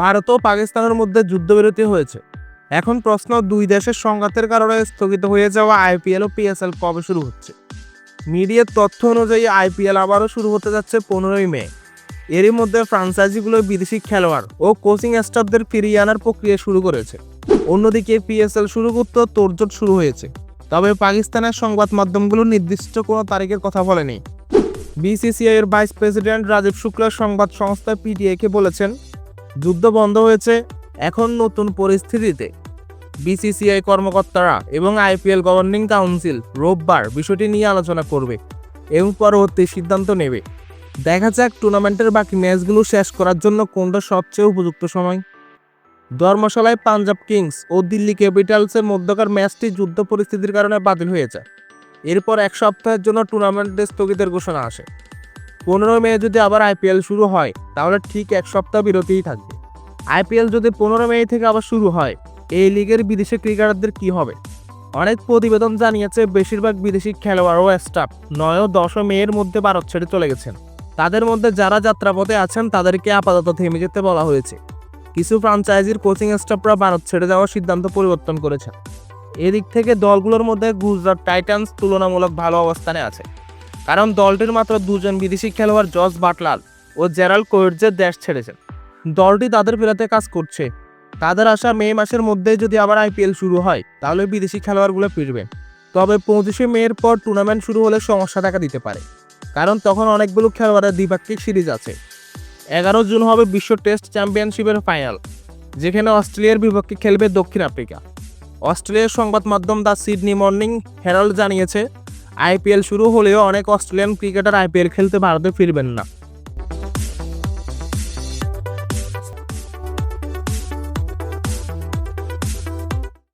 ভারত ও পাকিস্তানের মধ্যে যুদ্ধবিরতি হয়েছে। এখন প্রশ্ন, দুই দেশের সংঘাতের কারণে স্থগিত হয়ে যাওয়া আইপিএল ও পিএসএল কবে শুরু হচ্ছে? মিডিয়ার তথ্য অনুযায়ী আইপিএল আবারও শুরু হতে যাচ্ছে পনেরোই মে। এরই মধ্যে ফ্রাঞ্চাইজিগুলো বিদেশি খেলোয়াড় ও কোচিং স্টাফদের ফিরিয়ে আনার প্রক্রিয়া শুরু করেছে। অন্যদিকে পিএসএল শুরু করতে তোড়জোড় শুরু হয়েছে। তবে পাকিস্তানের সংবাদ মাধ্যমগুলো নির্দিষ্ট কোনো তারিখের কথা বলেনি। বিসিসিআই এর ভাইস প্রেসিডেন্ট রাজীব শুক্লা সংবাদ সংস্থা পিটিএকে বলেছেন যুদ্ধ বন্ধ হয়েছে এখন নতুন পরিস্থিতিতে। বিসিসিআই কর্মকর্তারা এবং আইপিএল গভর্নিং কাউন্সিল রোববার বিষয়টি নিয়ে আলোচনা করবে এবং পরবর্তী সিদ্ধান্ত নেবে। দেখা যাক টুর্নামেন্টের বাকি ম্যাচগুলো শেষ করার জন্য কোনটা সবচেয়ে উপযুক্ত সময়। ধর্মশালায় পাঞ্জাব কিংস ও দিল্লি ক্যাপিটালসের মধ্যকার ম্যাচটি যুদ্ধ পরিস্থিতির কারণে বাতিল হয়েছে এরপর এক সপ্তাহের জন্য টুর্নামেন্টে স্থগিতের ঘোষণা আসে। পনেরো মে যদি আবার আইপিএল শুরু হয়, তাহলে ঠিক এক সপ্তাহ বিরতিই থাকবে। আইপিএল যদি পনেরো মে থেকে আবার শুরু হয়, এই লিগের বিদেশি ক্রিকেটারদের কি হবে? অনেক প্রতিবেদন জানিয়েছে, বেশিরভাগ বিদেশি খেলোয়াড় ও স্টাফ নয় ও দশ মেয়ের মধ্যে ভারত ছেড়ে চলে গেছেন। তাদের মধ্যে যারা যাত্রাপথে আছেন, তাদেরকে আপাতত থেমে যেতে বলা হয়েছে। কিছু ফ্রাঞ্চাইজির কোচিং স্টাফরা ভারত ছেড়ে যাওয়ার সিদ্ধান্ত পরিবর্তন করেছেন। এদিক থেকে দলগুলোর মধ্যে গুজরাট টাইটান্স তুলনামূলক ভালো অবস্থানে আছে। কারণ দলটির মাত্র দুজন বিদেশি খেলোয়াড় জস বাটলার ও জেরাল কোয়েটজের দেশ ছেড়েছেন। দলটি তাদের ফেরাতে কাজ করছে। তাদের আশা মে মাসের মধ্যেই যদি আবার আইপিএল শুরু হয়, তাহলে বিদেশি খেলোয়াড়গুলো ফিরবে। তবে পঁচিশে মেয়ের পর টুর্নামেন্ট শুরু হলে সমস্যা দেখা দিতে পারে, কারণ তখন অনেকগুলো খেলোয়াড়ের দ্বিপাক্ষিক সিরিজ আছে। এগারো জুন হবে বিশ্ব টেস্ট চ্যাম্পিয়নশিপের ফাইনাল, যেখানে অস্ট্রেলিয়ার বিপক্ষে খেলবে দক্ষিণ আফ্রিকা। অস্ট্রেলিয়ার সংবাদ মাধ্যম দ্য সিডনি মর্নিং হেরাল্ড জানিয়েছে আইপিএল শুরু হলেও অনেক অস্ট্রেলিয়ান ক্রিকেটার আইপিএল খেলতে ভারতে ফিরবেন না।